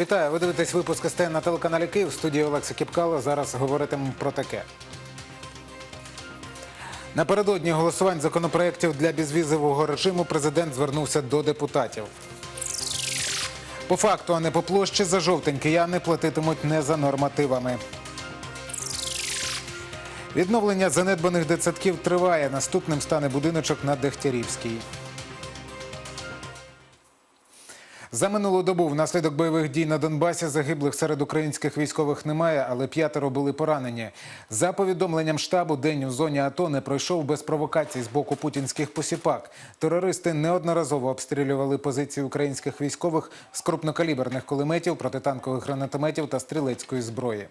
Вітаю, ви дивитесь випуск СТ на телеканалі Київ. В студії Олекса Кіпкало. Зараз говоритимемо про таке. Напередодні голосувань законопроєктів для безвізового режиму президент звернувся до депутатів. По факту, а не по площі, за жовтень кияни платитимуть не за нормативами. Відновлення занедбаних дитсадків триває. Наступним стане будиночок на Дегтярівській. За минулу добу внаслідок бойових дій на Донбасі загиблих серед українських військових немає, але п'ятеро були поранені. За повідомленням штабу, день у зоні АТО не пройшов без провокацій з боку путінських посіпак. Терористи неодноразово обстрілювали позиції українських військових з крупнокаліберних кулеметів, протитанкових гранатометів та стрілецької зброї.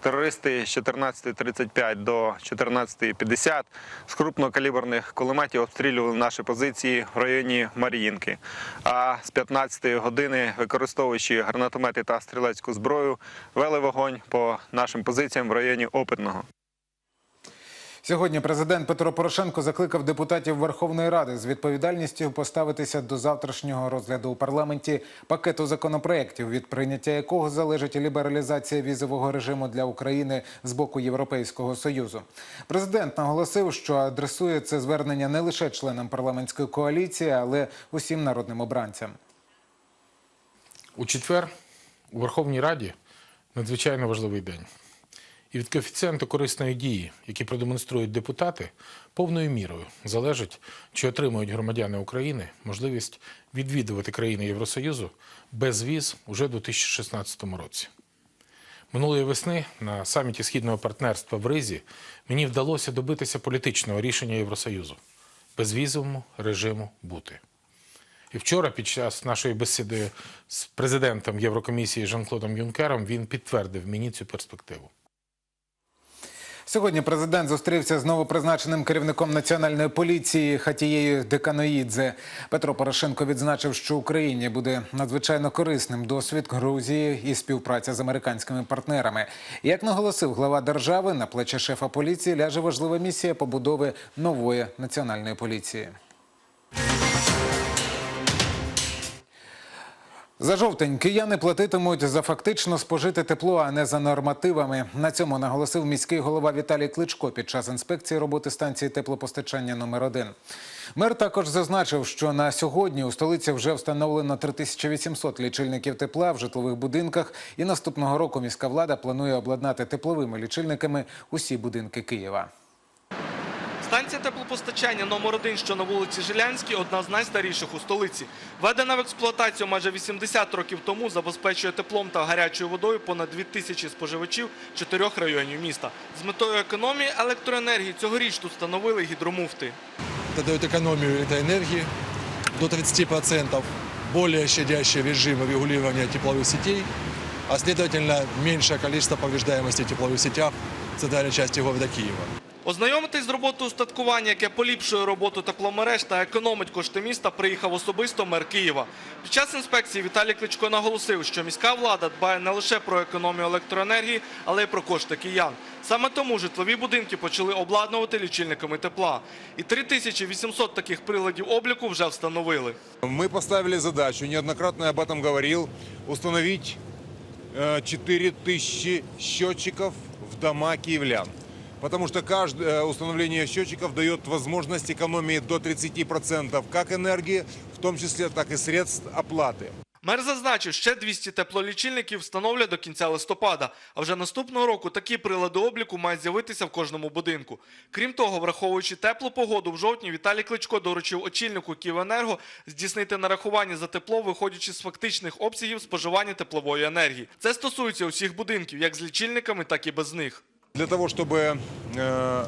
Терористи з 14.35 до 14.50 з крупнокаліберних кулеметів обстрілювали наші позиції в районі Маріїнки. А з 15 години, використовуючи гранатомети та стрілецьку зброю, вели вогонь по нашим позиціям в районі Опитного. Сьогодні президент Петро Порошенко закликав депутатів Верховної Ради з відповідальністю поставитися до завтрашнього розгляду у парламенті пакету законопроєктів, від прийняття якого залежить лібералізація візового режиму для України з боку Європейського союзу. Президент наголосив, що адресує це звернення не лише членам парламентської коаліції, але усім народним обранцям. У четвер у Верховній Раді надзвичайно важливий день. І від коефіцієнту корисної дії, які продемонструють депутати, повною мірою залежить, чи отримують громадяни України можливість відвідувати країни Євросоюзу без віз уже у 2016 році. Минулої весни на саміті східного партнерства в Ризі мені вдалося добитися політичного рішення Євросоюзу безвізовому режиму бути. І вчора, під час нашої бесіди з президентом Єврокомісії Жан-Клодом Юнкером, він підтвердив мені цю перспективу. Сьогодні президент зустрівся з новопризначеним керівником національної поліції Хатією Деканоїдзе. Петро Порошенко відзначив, що Україні буде надзвичайно корисним досвід Грузії і співпраця з американськими партнерами. Як наголосив глава держави, на плечі шефа поліції ляже важлива місія побудови нової національної поліції. За жовтень кияни платитимуть за фактично спожите тепло, а не за нормативами. На цьому наголосив міський голова Віталій Кличко під час інспекції роботи станції теплопостачання номер 1 Мер також зазначив, що на сьогодні у столиці вже встановлено 3800 лічильників тепла в житлових будинках, і наступного року міська влада планує обладнати тепловими лічильниками усі будинки Києва. Станція теплопостачання номер 1 що на вулиці Жилянській, одна з найстаріших у столиці. Введена в експлуатацію майже 80 років тому, забезпечує теплом та гарячою водою понад 2 тисячі споживачів чотирьох районів міста. З метою економії електроенергії цьогоріч тут встановили гідромуфти. Это дает экономию электроэнергии до 30%, более щадящий режим регулирования тепловых сетей, а следовательно меньшее количество повреждаемости в тепловых сетях в центральной части города Киева. Ознайомитись з роботою устаткування, яке поліпшує роботу тепломереж та економить кошти міста, приїхав особисто мер Києва. Під час інспекції Віталій Кличко наголосив, що міська влада дбає не лише про економію електроенергії, але й про кошти киян. Саме тому житлові будинки почали обладнувати лічильниками тепла. І 3800 таких приладів обліку вже встановили. Мы поставили задачу, неоднократно я об этом говорил, установить э, 4000 счетчиков в дома киевлян. Потому что каждое установление счетчиков дает возможность экономии до 30% как энергии, в том числе, так и средств оплаты. Мер зазначив, ще 200 теплолічильників встановлять до кінця листопада. А вже наступного року такі прилади обліку мають з'явитися в кожному будинку. Крім того, враховуючи теплу погоду, в жовтні Віталій Кличко доручив очільнику Київенерго здійснити нарахування за тепло, виходячи з фактичних обсягів споживання теплової енергії. Це стосується усіх будинків, як з лічильниками, так і без них. Для того, чтобы э,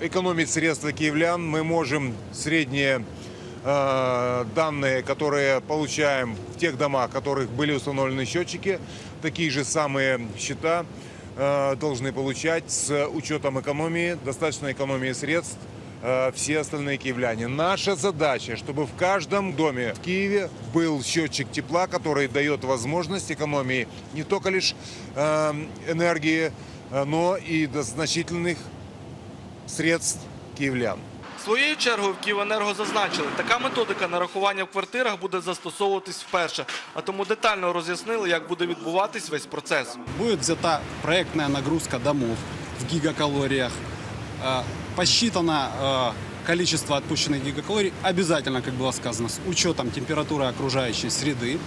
экономить средства киевлян, мы можем средние э, данные, которые получаем в тех домах, в которых были установлены счетчики, такие же самые счета э, должны получать с учетом экономии, достаточной экономии средств все остальные киевляне. Наша задача, чтобы в каждом доме в Киеве был счетчик тепла, который дает возможность экономии не только лишь энергии, но и до значительных средств киевлян. Своєю чергою в Київенерго зазначили, така методика нарахування в квартирах буде застосовуватись вперше, а тому детально роз'яснили, як буде відбуватись весь процес. Будет взята проектная нагрузка домов в гигакалориях. Э, Посчитано э, количество отпущенных гигакалорий обязательно, как было сказано, с учетом температуры окружающей среды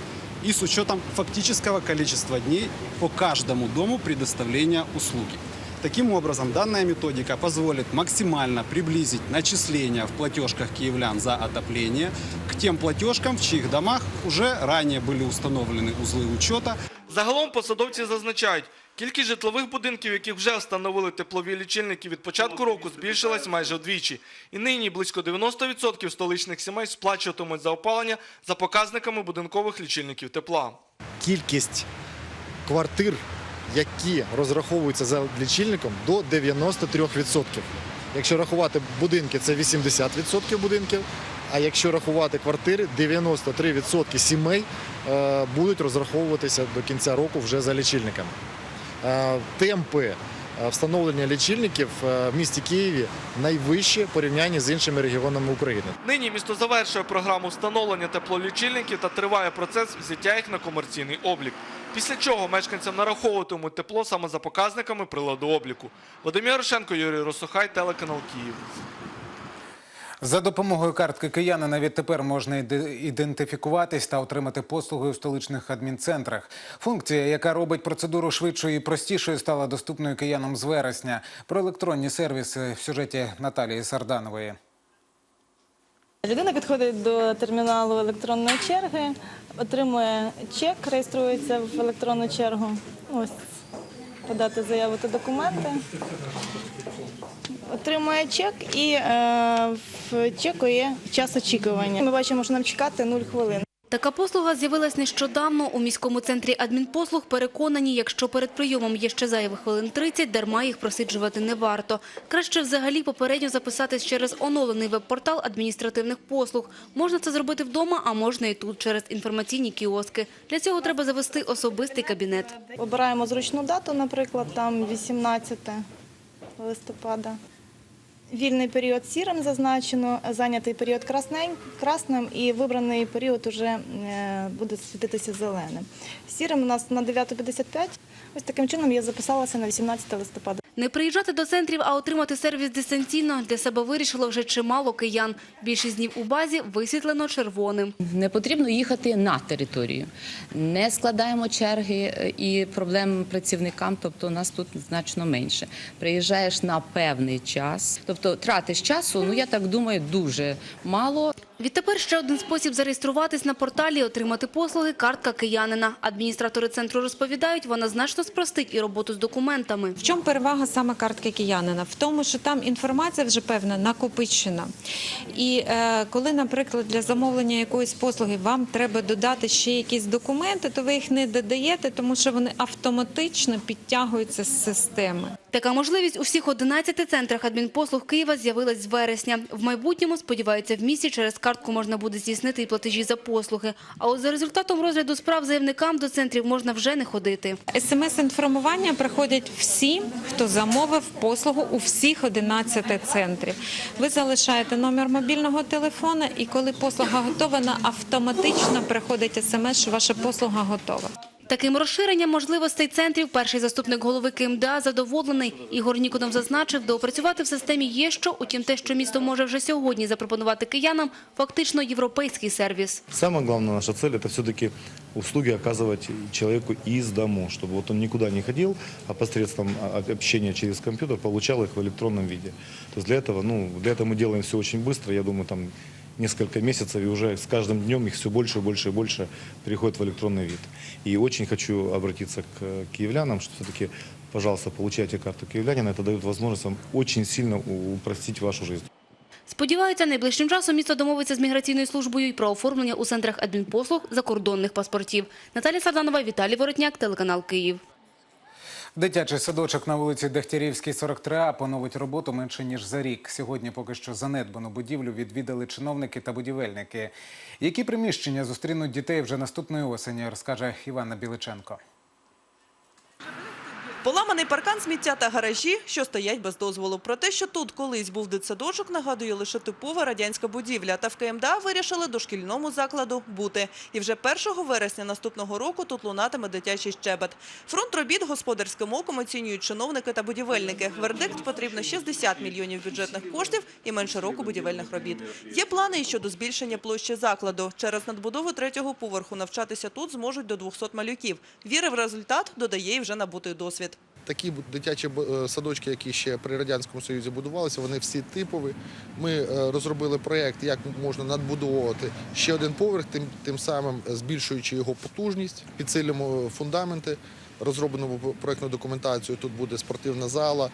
и с учетом фактического количества дней по каждому дому предоставления услуги. Таким образом, данная методика позволит максимально приблизить начисления в платежках киевлян за отопление к тем платежкам, в чьих домах уже ранее были установлены узлы учета, Загалом посадовці зазначають, кількість житлових будинків, яких вже встановили теплові лічильники від початку року, збільшилась майже вдвічі. І нині близько 90% столичних сімей сплачуватимуть за опалення за показниками будинкових лічильників тепла. кількість квартир, які розраховуються за лічильником, до 93%. Якщо рахувати будинки, це 80% будинків. А якщо рахувати квартири, 93% сімей е, будуть розраховуватися до кінця року вже за лічильниками. Е, темпи е, встановлення лічильників е, в місті Києві найвищі порівнянні з іншими регіонами України. Нині місто завершує програму встановлення теплолічильників та триває процес взяття їх на комерційний облік. Після чого мешканцям нараховуватимуть тепло саме за показниками приладу обліку. Вадим Ярошенко, Юрій Росухай, телеканал Київ. За допомогою картки киянина відтепер можна іде- ідентифікуватись та отримати послуги у столичних адмінцентрах. Функція, яка робить процедуру швидшою і простішою, стала доступною киянам з вересня. Про електронні сервіси в сюжеті Наталії Сарданової. Людина підходить до терміналу електронної черги, отримує чек, реєструється в електронну чергу. Ось подати заяву та документи. Отримує чек і е, в чеку є час очікування. Ми бачимо, що нам чекати 0 хвилин. Така послуга з'явилась нещодавно. У міському центрі адмінпослуг переконані, якщо перед прийомом є ще зайвих хвилин 30, дарма їх просиджувати не варто. Краще взагалі попередньо записатись через оновлений веб-портал адміністративних послуг. Можна це зробити вдома, а можна і тут, через інформаційні кіоски. Для цього треба завести особистий кабінет. Обираємо зручну дату, наприклад, там 18 листопада. Вільний період сірим зазначено, зайнятий період красним і вибраний період уже е, буде світитися зеленим. Сірим у нас на 9.55. Ось таким чином я записалася на 18 листопада. Не приїжджати до центрів, а отримати сервіс дистанційно для себе вирішило вже чимало киян. Більшість днів у базі висвітлено червоним. Не потрібно їхати на територію. Не складаємо черги е, і проблем працівникам, тобто у нас тут значно менше. Приїжджаєш на певний час, тобто тратиш часу, ну я так думаю, дуже мало. Відтепер ще один спосіб зареєструватись на порталі і отримати послуги – картка киянина. Адміністратори центру розповідають, вона значно спростить і роботу з документами. В чому перевага саме картки киянина? В тому, що там інформація вже певна накопичена. І е, коли, наприклад, для замовлення якоїсь послуги вам треба додати ще якісь документи, то ви їх не додаєте, тому що вони автоматично підтягуються з системи. Така можливість у всіх 11 центрах адмінпослуг Києва з'явилась з вересня. В майбутньому, сподіваються, в місті через картку можна буде здійснити і платежі за послуги. А от за результатом розгляду справ заявникам до центрів можна вже не ходити. СМС-інформування приходять всі, хто замовив послугу у всіх 11 центрів. Ви залишаєте номер мобільного телефона, і коли послуга готова, на автоматично приходить смс, що ваша послуга готова. Таким розширенням можливостей центрів перший заступник голови КМДА задоволений. Ігор Ніконов зазначив, доопрацювати в системі є що, утім те, що місто може вже сьогодні запропонувати киянам, фактично європейський сервіс. Самая главная наша цель – это все-таки услуги оказывать человеку из дому, чтобы вот он никуда не ходил, а посредством а, общения через компьютер получал их в электронном виде. То есть для этого, ну, для этого мы делаем все очень быстро, я думаю, там несколько месяцев, и уже с каждым днем их все больше и больше и больше переходит в электронный вид. И очень хочу обратиться к э, киевлянам, что все-таки, пожалуйста, получайте карту киевлянина, это дает возможность вам очень сильно у- упростить вашу жизнь. Сподіваються, найближчим часом місто домовиться з міграційною службою і про оформлення у центрах адмінпослуг закордонних паспортів. Наталія Сарданова, Віталій Воротняк, телеканал Київ. Дитячий садочок на вулиці Дегтярівській, 43А поновить роботу менше ніж за рік. Сьогодні поки що занедбану будівлю відвідали чиновники та будівельники. Які приміщення зустрінуть дітей вже наступної осені, розкаже Івана Біличенко. Поламаний паркан сміття та гаражі, що стоять без дозволу. Про те, що тут колись був дитсадочок, нагадує лише типова радянська будівля. Та в КМДА вирішили дошкільному закладу бути. І вже 1 вересня наступного року тут лунатиме дитячий щебет. Фронт робіт господарським оком оцінюють чиновники та будівельники. Вердикт потрібно 60 мільйонів бюджетних коштів і менше року будівельних робіт. Є плани і щодо збільшення площі закладу. Через надбудову третього поверху навчатися тут зможуть до 200 малюків. Віри в результат додає і вже набутий досвід. Такі дитячі е, садочки, які ще при Радянському Союзі будувалися, вони всі типові. Ми е, розробили проєкт, як можна надбудовувати ще один поверх, тим, тим самим збільшуючи його потужність, підсилюємо фундаменти. Розроблено проєктну документацію. Тут буде спортивна зала,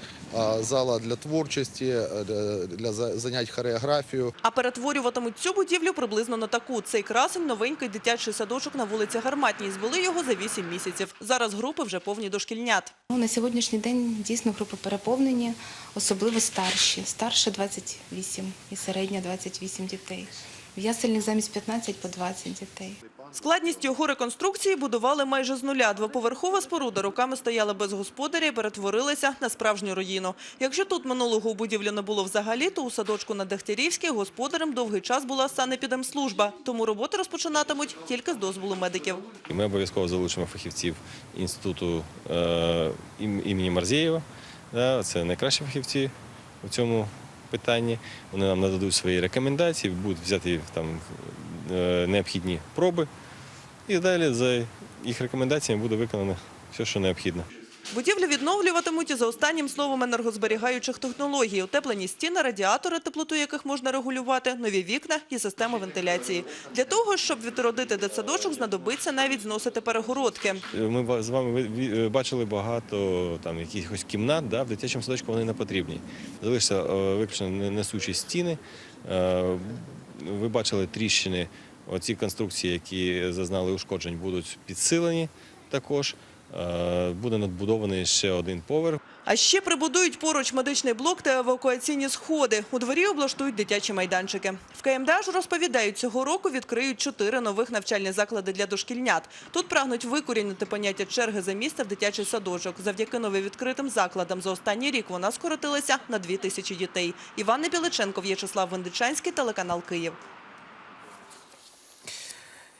зала для творчості, е, для за- занять хореографією. А перетворюватимуть цю будівлю приблизно на таку. Цей красень – новенький дитячий садочок на вулиці Гарматній. Звели його за 8 місяців. Зараз групи вже повні дошкільнят. Ну, На сьогоднішній день дійсно групи переповнені, особливо старші. Старше 28 і середня 28 дітей. В ясельних замість 15 по 20 дітей. Складність його реконструкції будували майже з нуля. Двоповерхова споруда роками стояла без господаря і перетворилася на справжню руїну. Якщо тут минулого у будівлі не було взагалі, то у садочку на Дегтярівській господарем довгий час була санепідемслужба. Тому роботи розпочинатимуть тільки з дозволу медиків. Ми обов'язково залучимо фахівців інституту е, імені Марзєєва. Це найкращі фахівці у цьому питанні. Вони нам нададуть свої рекомендації, будуть взяти там е, необхідні проби. І далі за їх рекомендаціями буде виконано все, що необхідно. Будівлю відновлюватимуть і за останнім словом енергозберігаючих технологій. Утеплені стіни, радіатори, теплоту яких можна регулювати, нові вікна і система вентиляції. Для того, щоб відродити дитсадочок, знадобиться навіть зносити перегородки. Ми з вами ви- бачили багато там якихось кімнат, да, в дитячому садочку вони не потрібні. Залишиться е, виключно несучі стіни. Е, Ви бачили тріщини. Оці конструкції, які зазнали ушкоджень, будуть підсилені також. Е, Буде надбудований ще один поверх. А ще прибудують поруч медичний блок та евакуаційні сходи. У дворі облаштують дитячі майданчики. В КМДА ж розповідають, цього року відкриють чотири нових навчальні заклади для дошкільнят. Тут прагнуть викорінити поняття черги за місце в дитячий садочок. Завдяки нововідкритим закладам за останній рік вона скоротилася на дві тисячі дітей. Іван Біличенко, В'ячеслав Вендичанський, телеканал Київ.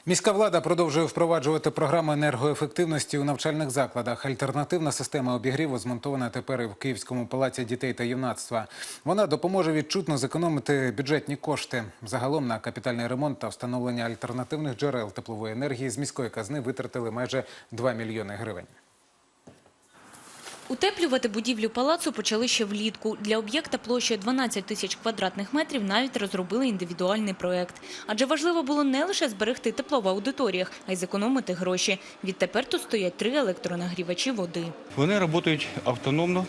Міська влада продовжує впроваджувати програму енергоефективності у навчальних закладах. Альтернативна система обігріву змонтована тепер і в Київському палаці дітей та юнацтва. Вона допоможе відчутно зекономити бюджетні кошти. Загалом на капітальний ремонт та встановлення альтернативних джерел теплової енергії з міської казни витратили майже 2 мільйони гривень. Утеплювати будівлю палацу почали ще влітку. Для об'єкта площею 12 тисяч квадратних метрів навіть розробили індивідуальний проект. Адже важливо було не лише зберегти тепло в аудиторіях, а й зекономити гроші. Відтепер тут стоять три електронагрівачі води. Вони працюють автономно,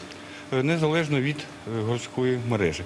е, незалежно від е, городської мережі.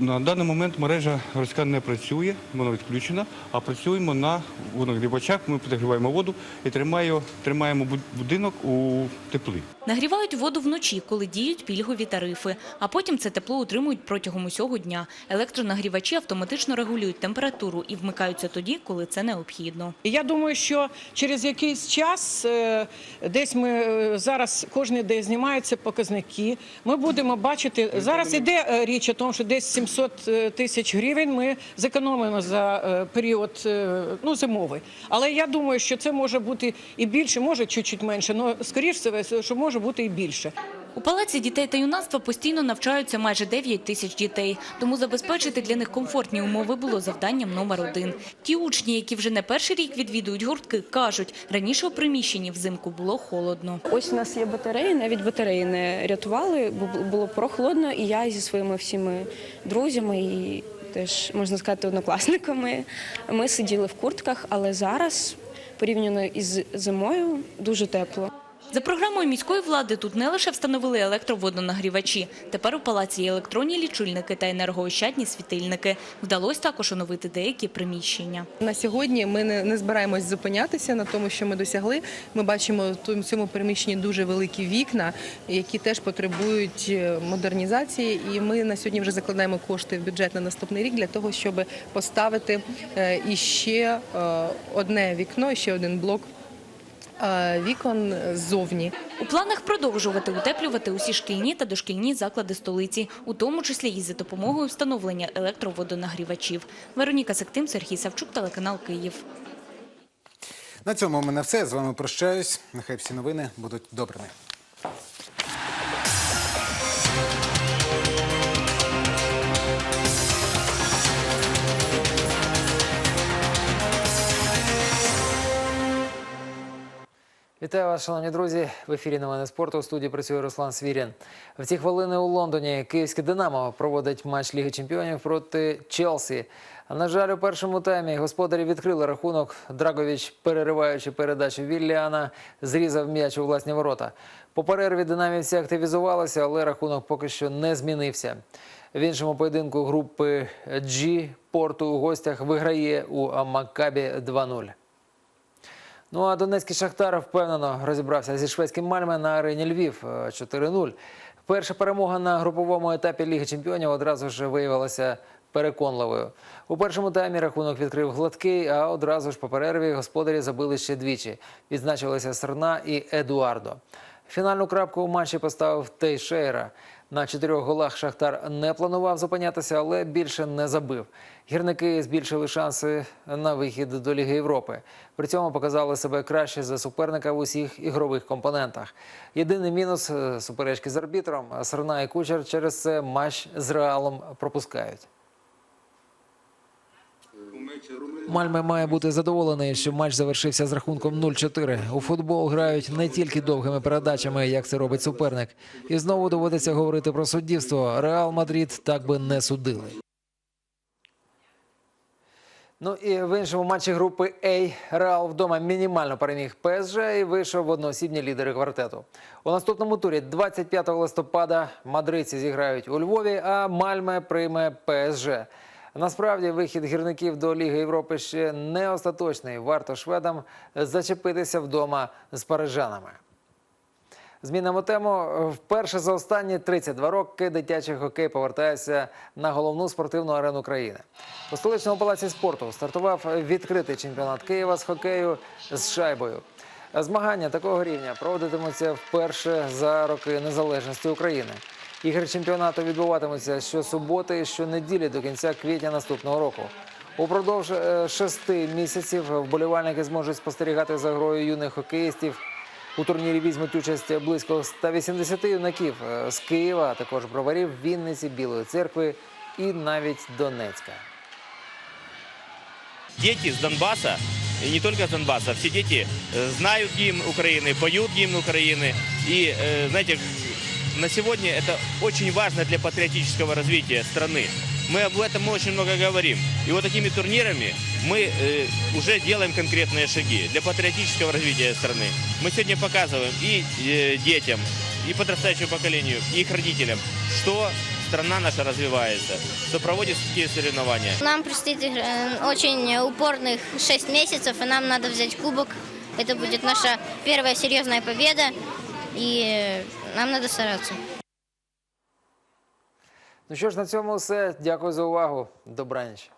На даний момент мережа городська не працює, вона відключена, а працюємо на водонагрівачах. Ми підігріваємо воду і тримаємо, тримаємо будинок у теплі. Нагрівають воду вночі, коли діють пільгові тарифи, а потім це тепло утримують протягом усього дня. Електронагрівачі автоматично регулюють температуру і вмикаються тоді, коли це необхідно. Я думаю, що через якийсь час, е, десь ми е, зараз кожен день знімаються показники. Ми будемо бачити зараз. Іде е, річ о тому, що десь 700 тисяч гривень ми зекономимо за е, період е, ну зимовий. Але я думаю, що це може бути і більше, може чуть-чуть менше. але скоріш все, що може бути і більше. У палаці дітей та юнацтва постійно навчаються майже 9 тисяч дітей, тому забезпечити для них комфортні умови було завданням номер один. Ті учні, які вже не перший рік відвідують гуртки, кажуть, раніше у приміщенні взимку було холодно. Ось у нас є батареї, навіть батареї не рятували, бо було прохолодно, і я зі своїми всіми друзями і теж можна сказати однокласниками. Ми сиділи в куртках, але зараз порівняно із зимою дуже тепло. За програмою міської влади тут не лише встановили електроводонагрівачі. Тепер у палаці є електронні лічильники та енергоощадні світильники. Вдалося також оновити деякі приміщення. На сьогодні ми не, збираємось зупинятися на тому, що ми досягли. Ми бачимо в цьому приміщенні дуже великі вікна, які теж потребують е, модернізації. І ми на сьогодні вже закладаємо кошти в бюджет на наступний рік для того, щоб поставити е, іще е, одне вікно, ще один блок вікон ззовні. У планах продовжувати утеплювати усі шкільні та дошкільні заклади столиці, у тому числі і за допомогою встановлення електроводонагрівачів. Вероніка Сектим, Сергій Савчук, телеканал Київ. На цьому у мене все. З вами прощаюсь. Нехай всі новини будуть добрими. Вітаю вас, шановні друзі. В ефірі новини спорту у студії працює Руслан Свірін. В ці хвилини у Лондоні київське Динамо проводить матч Ліги Чемпіонів проти Челсі. На жаль, у першому таймі господарі відкрили рахунок. Драговіч, перериваючи передачу Вілліана, зрізав м'яч у власні ворота. По перерві динамівці активізувалися, але рахунок поки що не змінився. В іншому поєдинку групи G Порту у гостях виграє у Маккабі 2-0. Ну а донецький шахтар впевнено розібрався зі шведським Мальме на арені Львів е, 4-0. Перша перемога на груповому етапі Ліги Чемпіонів одразу ж виявилася переконливою. У першому таймі рахунок відкрив гладкий, а одразу ж по перерві господарі забили ще двічі. Відзначилися Серна і Едуардо. Фінальну крапку у матчі поставив Тейшейра. На чотирьох голах Шахтар не планував зупинятися, але більше не забив. Гірники збільшили шанси на вихід до Ліги Європи. При цьому показали себе краще за суперника в усіх ігрових компонентах. Єдиний мінус е, суперечки з арбітром. Сарна і Кучер через це матч з Реалом пропускають. Мальме має бути задоволений, що матч завершився з рахунком 0-4. У футбол грають не тільки довгими передачами, як це робить суперник. І знову доводиться говорити про суддівство. Реал Мадрид так би не судили. Ну і в іншому матчі групи А Реал вдома мінімально переміг ПСЖ і вийшов в одноосібні лідери квартету. У наступному турі 25 листопада мадридці зіграють у Львові, а Мальме прийме ПСЖ. Насправді вихід гірників до Ліги Європи ще не остаточний. Варто шведам зачепитися вдома з парижанами. Змінимо тему. Вперше за останні 32 роки дитячий хокей повертається на головну спортивну арену країни. У столичному палаці спорту стартував відкритий чемпіонат Києва з хокею з шайбою. Змагання такого рівня проводитимуться вперше за роки незалежності України. Ігри чемпіонату відбуватимуться щосуботи і щонеділі до кінця квітня наступного року. Упродовж е, шести місяців вболівальники зможуть спостерігати за грою юних хокеїстів. У турнірі візьмуть участь близько 180 юнаків е, з Києва, а також броварів, Вінниці, Білої церкви і навіть Донецька. дети с Донбасса, и не только с Донбасса, все дети э, знают гимн Украины, поют гимн Украины. И, э, знаете, на сегодня это очень важно для патриотического развития страны. Мы об этом очень много говорим. И вот такими турнирами мы э, уже делаем конкретные шаги для патриотического развития страны. Мы сегодня показываем и э, детям, и подрастающему поколению, и их родителям, что страна наша развивается, что проводит такие соревнования. Нам предстоит очень упорных 6 месяцев, и нам надо взять кубок. Это будет наша первая серьезная победа, и нам треба старатися. Ну що ж, на цьому все. Дякую за увагу. Добраніч.